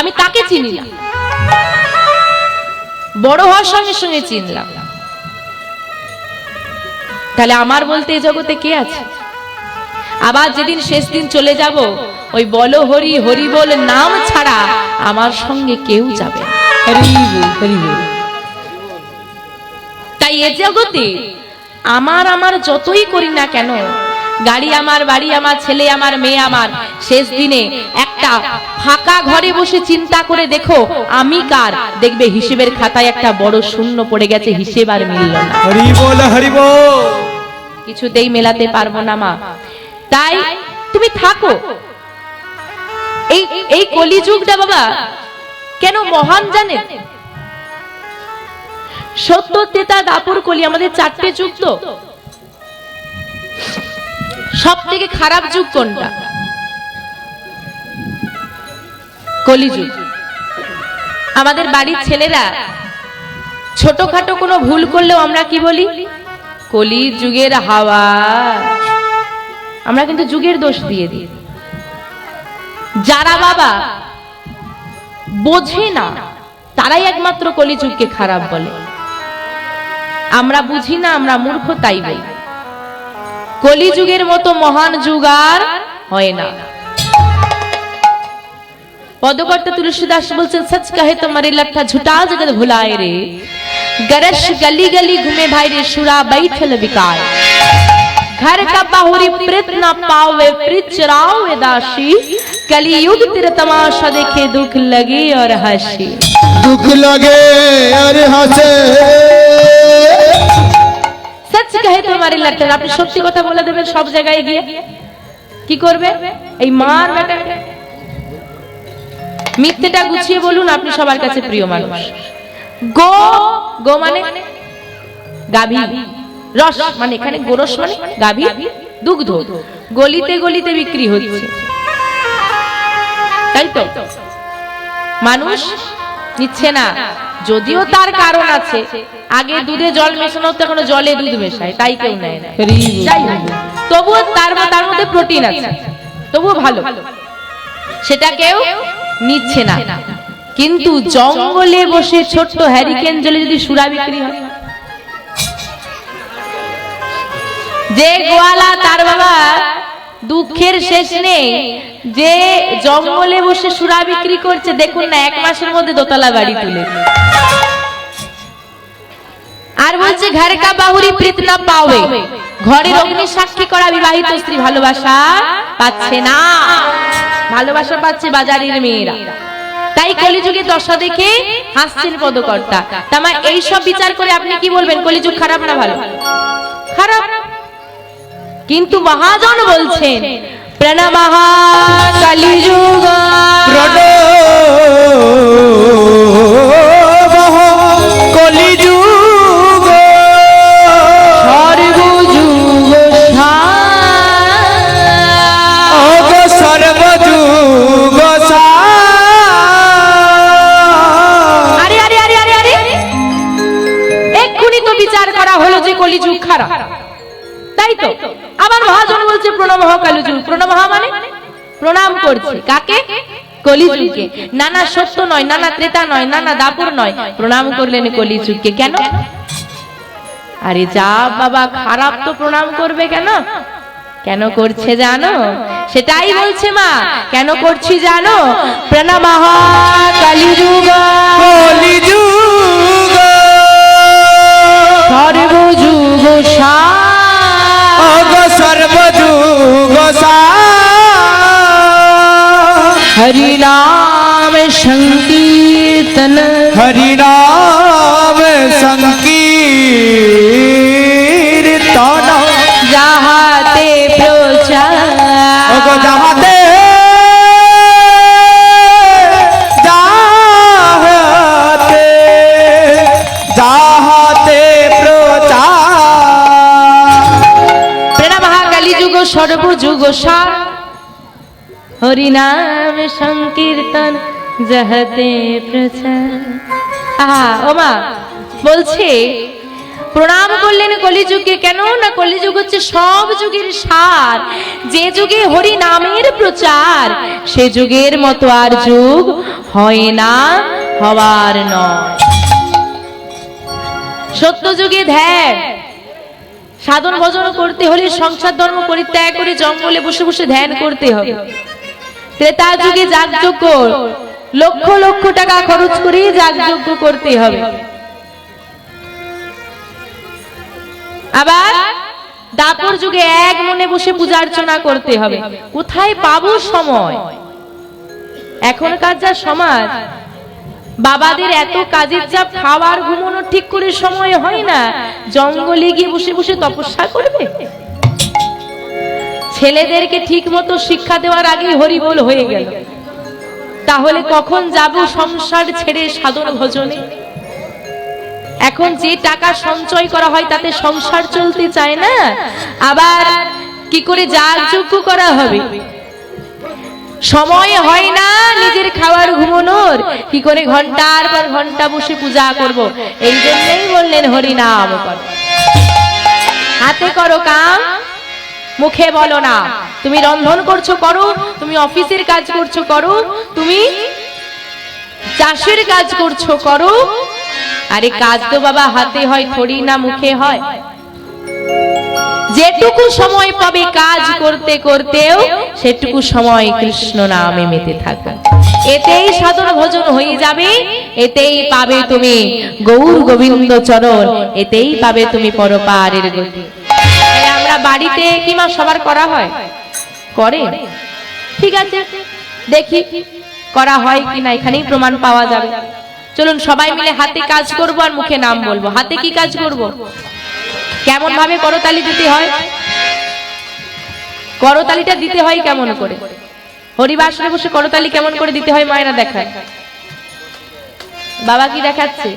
আমি তাকে চিনি না বড় হওয়ার সঙ্গে সঙ্গে চিনলাম। তাহলে আমার বলতে এই জগতে কে আছে? আবার যেদিন শেষ দিন চলে যাব ওই বল হরি হরি বল নাম ছাড়া আমার সঙ্গে কেউ যাবে। তাই এ জগতে আমার আমার যতই করি না কেন গাড়ি আমার বাড়ি আমার ছেলে আমার মেয়ে আমার। শেষ দিনে একটা ফাঁকা ঘরে বসে চিন্তা করে দেখো আমি কার? দেখবে হিসেবের খাতায় একটা বড় শূন্য পড়ে গেছে হিসেব আর মিলল না। হরি বল হরি বল। কিছুতেই মেলাতে পারব না মা। তাই তুমি থাকো। এই এই কলিযুগটা বাবা কেন মহান জানেন সত্য তেতা দাপুর কলি আমাদের চারটে যুগ তো। সব থেকে খারাপ যুগ কোনটা? কলিযুগ। আমাদের বাড়ির ছেলেরা ছোটখাটো কোনো ভুল করলেও আমরা কি বলি? কলি যুগের হাওয়া। আমরা কিন্তু যুগের দোষ দিয়ে দিই। যারা বাবা বোঝে না, তারাই একমাত্র কলিযুগকে খারাপ বলে। আমরা বুঝি না, আমরা মূর্খ, তাই বলি। কলিযুগের মতো মহান যুগ আর হয় না পদকর্তা তুলসীদাস বলছেন সচ কহে তোমারে লঠা ঝুটা জগত ভুলায় রে गरश गली गली घूमे भाई रे शुरा बैठल बिकाय घर का बाहुरी प्रीत न पावे प्रीत चरावे दासी कली युग तेरे तमाशा देखे दुख लगे और हंसी দুঃখ লাগে হাসে সচ কহে তোমারে লটন আপনি সত্যি কথা বলে দেবেন সব জায়গায় গিয়ে কি করবে? এই মার মিথ্যেটা গুছিয়ে বলুন আপনি সবার কাছে প্রিয় মানুষ। গো গো মানে? গাভী। রস মানে এখানে গোরস মানে গাভী দুগ্ধ। গলিতে গলিতে বিক্রি হচ্ছে। তাই তো? মানুষ নিচ্ছে না। যদিও তার কারণ আছে আগে দুধে জল মেশানো হতো এখনও জলে দুধ মেশায় তাই কেউ নেয় না। যাই তবুও তার তার মধ্যে প্রোটিন আছে। তবুও ভালো। সেটা কেউ নিচ্ছে না। কিন্তু জঙ্গলে বসে ছোট্ট হ্যারিকেন জলে যদি সুরা বিক্রি হয়। যে গোয়ালা তার বাবা দুঃখের শেষ নেই। যে জঙ্গলে বসে সুরা বিক্রি করছে, দেখুন না, এক মাসের মধ্যে দোতলা বাড়ি তুলে। আর বলছে, ঘরে কা বাহুরি প্রীত না পাবে ঘরের অগ্নি সাক্ষী করা বিবাহিত স্ত্রী ভালোবাসা পাচ্ছে না। ভালোবাসা পাচ্ছে বাজারের মেয়েরা। তাই কলিযুগে দশা দেখে হাসছেন পদকর্তা। তামা, এইসব বিচার করে আপনি কি বলবেন? কলিযুগ খারাপ না ভালো? খারাপ কিন্তু মহাজন বলছেন প্রণামঃ কলিযুগ কলিযুগ সর্বযুগ অগ সর্বযুগ আরে আরে আরে আরে আরে। এক্ষুনি তো বিচার করা হলো যে কলিযুগ বলছে প্রণাম কলিযুগ প্রণাম মানে? প্রণাম করছে। কাকে? কলিযুগকে নানা সত্য নয় নানা ত্রেতা নয় নানা দাপুর নয়। প্রণাম করলেন কলিযুগকে কেন? আরে যা বাবা খারাপ তো প্রণাম করবে কেন? কেন করছে জানো? সেটাই বলছে মা। কেন করছি জানো? প্রণাম কলিযুগ কলিযুগ সর্বযুগ অগ সর্বযুগ হরি নাম সংকীর্তন হরি নাম সংকীর্তন হরি নাম সংকীর্তন, যাহাতে প্রচার। আহা ওমা বলছে, প্রণাম করলেন কলিযুগে, কেন না কলিযুগ হচ্ছে সব যুগের সার। যে যুগে হরি নামের প্রচার, সে যুগের মতো আর যুগ হয় না হওয়ার নয়। সত্য যুগে ধ্যান, সাধন ভজন করতে হলে সংসার ধর্ম পরিত্যাগ করে জঙ্গলে বসে বসে ধ্যান করতে হবে। ত্রেতা যুগে যাগযজ্ঞ লক্ষ লক্ষ টাকা খরচ করে যাগযজ্ঞ করতে হবে। আবার দাপর যুগে এক মনে বসে পূজা অর্চনা করতে হবে। কোথায় পাবো সময়? এখনকার যা সমাজ, বাবাদের এত কাজের চাপ, খাওয়ার ঘুমানোর ঠিক করে সময় হয় না। জঙ্গলে গিয়ে বসে বসে তপস্যা করবে? ছেলেদেরকে ঠিক মতো শিক্ষা দেওয়ার আগেই হরিবোল হয়ে গেল। তাহলে কখন যাব সংসার ছেড়ে সাধন ভজনে? এখন যে টাকা সঞ্চয় করা হয় তাতে সংসার চলতে চায় না, আবার কি করে যাগযজ্ঞ করা হবে? সময় হয় না নিজের খাওয়ার ঘুমানোর, কি করে ঘণ্টার পর ঘণ্টা বসে পূজা করব? এই জন্যই বললেন হরিনাম। হাতে করো কাম মুখে বলো না। তুমি রন্ধন করছ, করো। তুমি অফিসের কাজ করছ, করো। তুমি চাষের কাজ করছ, করো। আরে কাজ তো বাবা হাতে হয়, থরি না মুখে হয়। যেটুকু সময় পাবে কাজ করতে করতেও, সেটুকু সময় কৃষ্ণ নামে মেতে থাকো। এতেই সাধন ভোজন হয়ে যাবে, এতেই পাবে তুমি গৌর গোবিন্দ চরণ, এতেই পাবে তুমি পরপারের গতি। বাড়িতে কি মা সবার করা হয়? করে। ঠিক আছে, দেখি করা হয় কি না এখানেই প্রমাণ পাওয়া যাবে। চলুন সবাই মিলে হাতে কাজ করব আর মুখে নাম বলব। হাতে কি কাজ করব? কেমন ভাবে করতালি দিতে হয়? করতালিটা দিতে হয় কেমন করে? হরিবাসরে বসে করতালি কেমন করে দিতে হয় মায়েরা দেখায়। বাবা কি দেখাচ্ছে?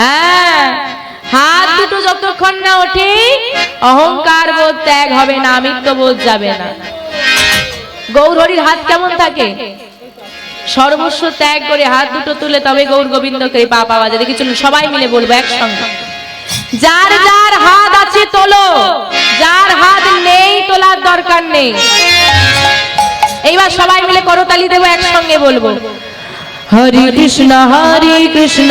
হ্যাঁ হাত দুটো যতক্ষণ না ওঠে, অহংকার বোধ ত্যাগ হবে না আমিত্ব বোধ যাবে না। গৌরহরির হাত কেমন থাকে? সর্বস্ব ত্যাগ করে হাত দুটো তুলে তবে গৌর গোবিন্দকে পা পাওয়া যায় দেখি, চলুন সবাই মিলে বলব একসঙ্গে। যার যার হাত আছে তোলো, যার হাত নেই তোলার দরকার নেই। এইবার সবাই মিলে করতালি দেবো, একসঙ্গে বলব। হরে কৃষ্ণ হরে কৃষ্ণ।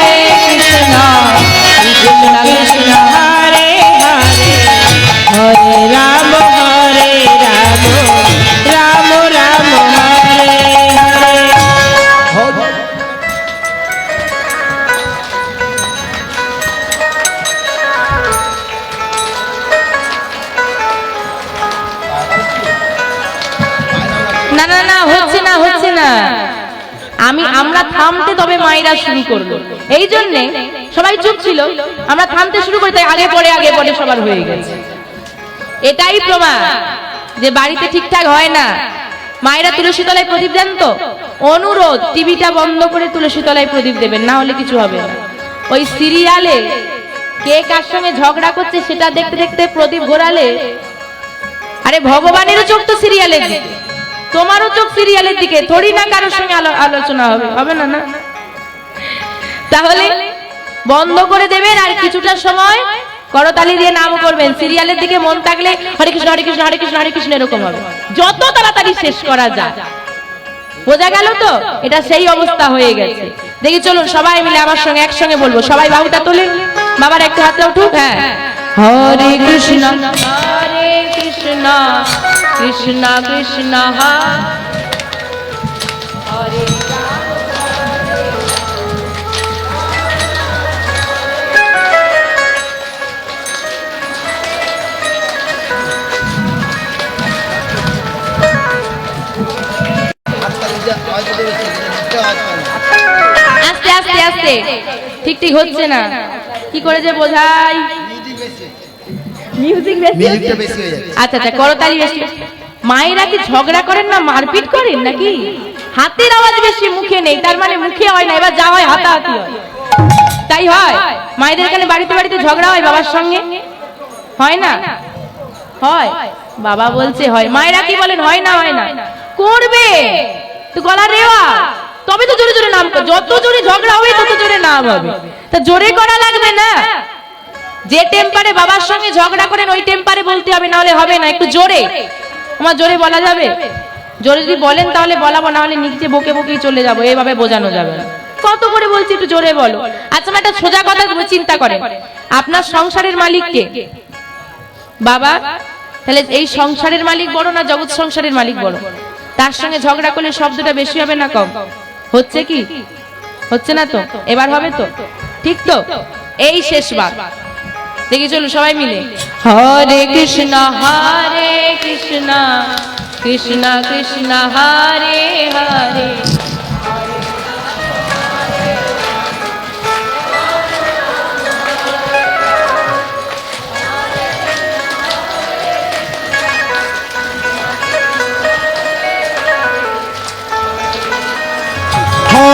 না না না, হচ্ছে না হচ্ছে না। আমি আমরা থামতে তবে মায়েরা শুরু করল। এই জন্যে সবাই চুপ ছিল। আমরা থামতে শুরু করি, তাই আগে পরে আগে পরে সবার হয়ে গেছে। এটাই প্রমাণ যে বাড়িতে ঠিকঠাক হয় না। মায়েরা তুলসী তলায় প্রদীপ দেন তো? অনুরোধ, টিভিটা বন্ধ করে তুলসী তলায় প্রদীপ দেবেন, না হলে কিছু হবে না। ওই সিরিয়ালে কে কার সঙ্গে ঝগড়া করছে সেটা দেখতে দেখতে প্রদীপ ঘোরালে, আরে ভগবানেরও চোখ তো সিরিয়ালের দিকে। তোমারও চোখ সিরিয়ালের দিকে, থোড়ি না কারোর সঙ্গে আলোচনা হবে হবে না না? তাহলে বন্ধ করে দেবেন আর কিছুটা সময় করতালি দিয়ে নাম করবেন। সিরিয়ালের দিকে মন থাকলে হরে কৃষ্ণ হরে কৃষ্ণ হরে কৃষ্ণ হরে কৃষ্ণ এরকম হবে। যত তাড়াতাড়ি শেষ করা যায়। বোঝা গেল তো? এটা সেই অবস্থা হয়ে গেছে। দেখি চলুন, সবাই মিলে আমার সঙ্গে একসঙ্গে বলব। সবাই বাবুটা তোলে। বাবার একটা হাতে উঠুক হ্যাঁ। হরে কৃষ্ণ হরে কৃষ্ণ কৃষ্ণ কৃষ্ণ হরে আস্তে ঠিক ঠিক হচ্ছে না। কি করে যে বোঝাই? মিউজিক বেশি মিউজিকটা বেশি হয়ে যাচ্ছে। আচ্ছা আচ্ছা করতালি বেশি। মায়েরা কি ঝগড়া করেন না মারপিট করেন নাকি? হাতের আওয়াজ বেশি মুখে নেই। তার মানে মুখে হয় না এবার যা হয় হাতাহাতি হয়। তাই হয়? মায়েদের এখানে বাড়িতে বাড়িতে ঝগড়া হয় বাবার সঙ্গে? হয় না? হয়। বাবা বলছে হয়। মায়েরা কি বলেন হয় না হয় না। করবে। তো গলা রেওয়া তবে তো জোরে জোরে নাম কর- যত জোরে ঝগড়া হবে, তত জোরে নাম হবে। তা জোরে করা লাগবে না। যে টেম্পারে বাবার সঙ্গে ঝগড়া করেন, ওই টেম্পারে বলতে হবে না হলে হবে না। একটু জোরে। আমার জোরে বলা যাবে? জোরে যদি বলেন, তাহলে বলাবো না হলে নিচে বকে বকেই চলে যাব। এইভাবে বোঝানো যাবে কত করে বলছি, একটু জোরে বলো। আচ্ছা একটা সোজা কথা চিন্তা করেন। আপনার সংসারের মালিক কে? বাবা, তাহলে এই সংসারের মালিক বড় না জগৎ সংসারের মালিক বড়? তার সঙ্গে ঝগড়া করলে শব্দটা বেশি হবে না কম? হচ্ছে কি? হচ্ছে না তো? এবার হবে তো? ঠিক তো? এই শেষ শেষবার দেখি চলো সবাই মিলে। হরে কৃষ্ণ হরে কৃষ্ণ কৃষ্ণ কৃষ্ণ, হরে হরে।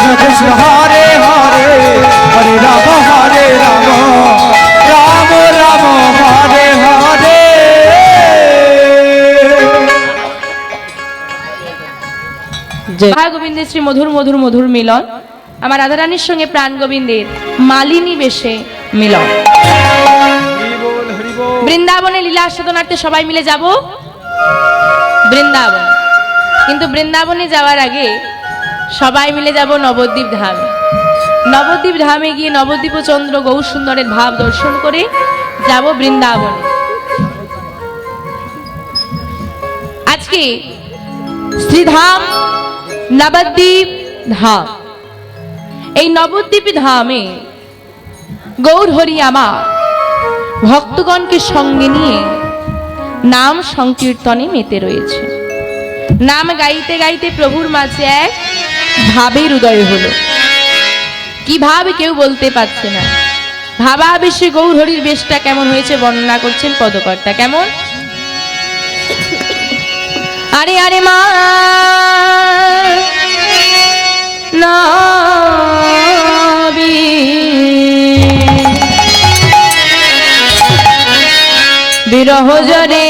কৃষ্ণ কৃষ্ণ হরে হরে হরে রাম হরে রাম রাম রাম হরে হরে। রাধা গোবিন্দের শ্রী মধুর মধুর মধুর মিলন আমার রাধারানীর সঙ্গে প্রাণ গোবিন্দের মালিনী বেশে মিলন। বৃন্দাবনে লীলা সাধনার্থে সবাই মিলে যাব বৃন্দাবন। কিন্তু বৃন্দাবনে যাওয়ার আগে সবাই মিলে যাব নবদ্বীপ ধামে। নবদ্বীপ ধামে গিয়ে নবদ্বীপ চন্দ্র গৌর সুন্দরের ভাব দর্শন করে যাব বৃন্দাবনে। আজকে শ্রীধাম নবদ্বীপ ধাম। এই নবদ্বীপ ধামে গৌর হরি ভক্তগণকে সঙ্গে নিয়ে নাম সংকীর্তনে মেতে রয়েছে। নাম গাইতে গাইতে প্রভুর মাঝে এক ভাবের উদয় হলো। কি ভাবে কেউ বলতে পারছে না। ভাবা বেশি গৌর হরির বেশটা কেমন হয়েছে বর্ণনা করছেন পদকর্তা। কেমন? আরে আরে মা! নবী বিরহ জরে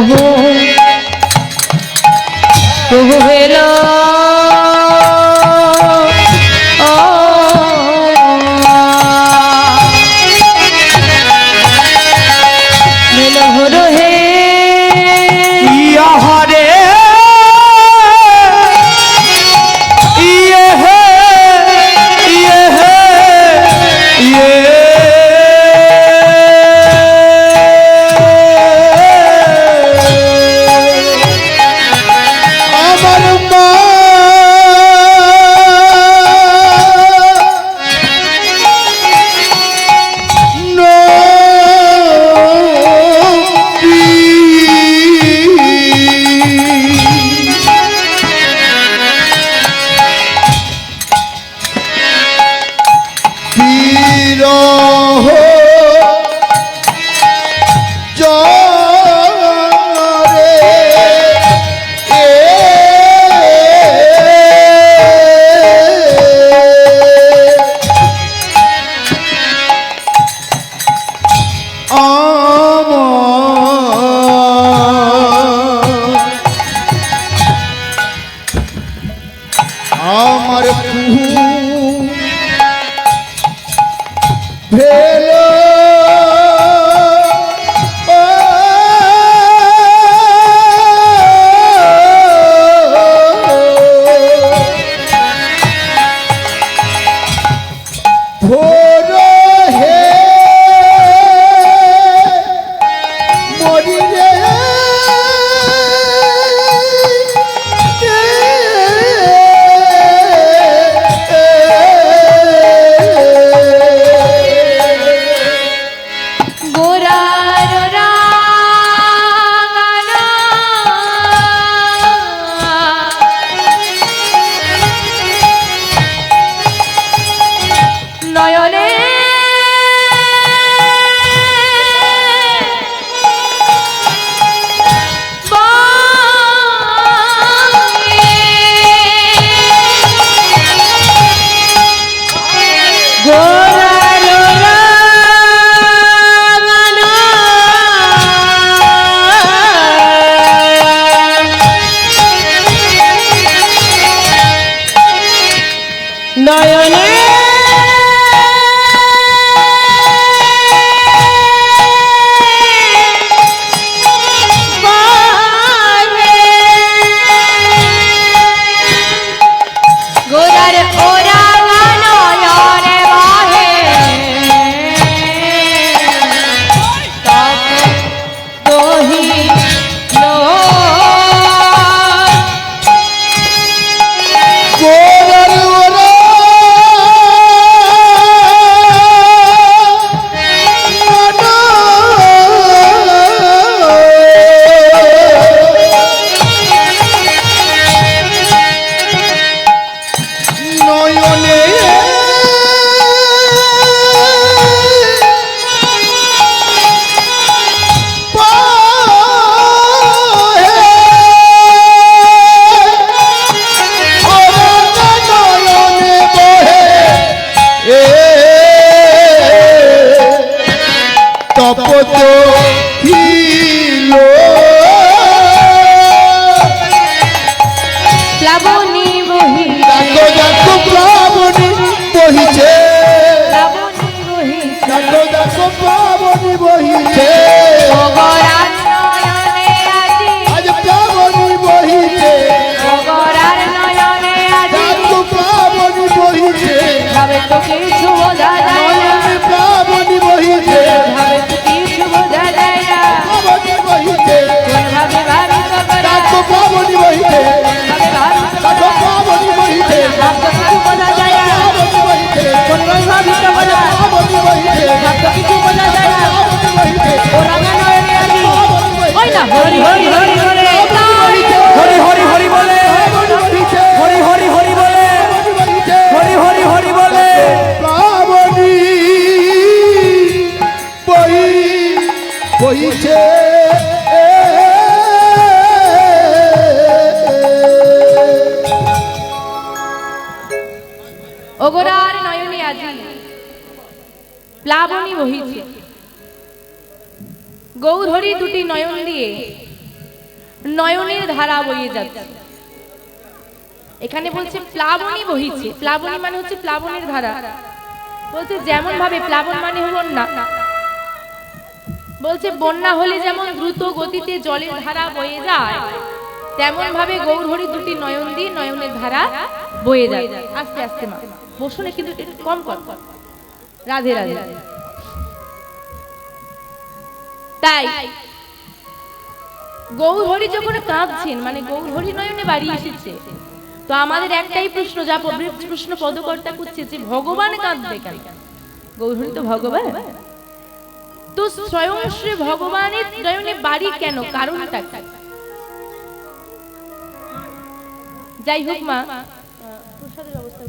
আমার বহিছে ওগরার নয়নে আজি প্লাবনী বহিছে। গৌধরী দুটি নয়ন দিয়ে নয়নের ধারা বইয়ে যাচ্ছে। এখানে বলছে প্লাবনী বহিছে। প্লাবনী মানে হচ্ছে প্লাবনের ধারা। বলছে যেমন ভাবে প্লাবন মানে বন্যা বলছে, বন্যা হলে যেমন দ্রুত গতিতে জলের ধারা বয়ে যায় তেমন ভাবে গৌরহরি দুটি নয়ন দিয়ে নয়নের ধারা বয়ে যায়। আস্তে আস্তে মা বসুনে কিন্তু কম কর। রাধে রাধে। তাই গৌরহরি যখন কাঁদছেন মানে গৌরহরি নয়নে বাড়ি এসেছে, তো আমাদের একটাই প্রশ্ন, যা প্রশ্ন পদকর্তা করছে, যে ভগবান কাঁদবে কেন? গৌরহরি তো ভগবান। তো স্বয়ং শ্রী ভগবানের নয়নে বাড়ি কেন কারণটা কি? যাই হোক মা প্রসাদের অবস্থা